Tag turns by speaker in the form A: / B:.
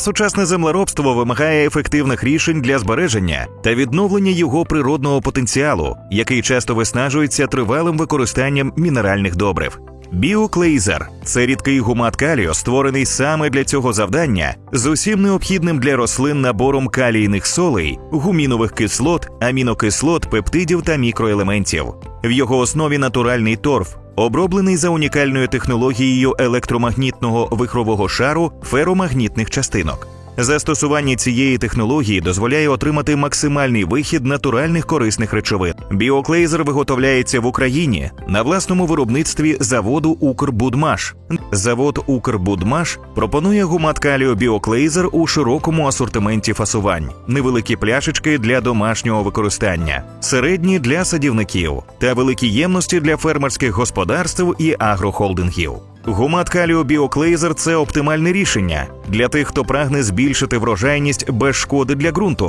A: Сучасне землеробство вимагає ефективних рішень для збереження та відновлення його природного потенціалу, який часто виснажується тривалим використанням мінеральних добрив. Біоклейзер це рідкий гумат калію, створений саме для цього завдання, з усім необхідним для рослин набором калійних солей, гумінових кислот, амінокислот, пептидів та мікроелементів. В його основі натуральний торф, оброблений за унікальною технологією електромагнітного вихрового шару феромагнітних частинок. Застосування цієї технології дозволяє отримати максимальний вихід натуральних корисних речовин. Біоклейзер виготовляється в Україні на власному виробництві заводу Укрбудмаш. Завод Укрбудмаш пропонує гумат калію біоклейзер у широкому асортименті фасувань, невеликі пляшечки для домашнього використання, середні для садівників та великі ємності для фермерських господарств і агрохолдингів. Гумат каліо біоклейзер це оптимальне рішення для тих, хто прагне збільшити врожайність без шкоди для ґрунту.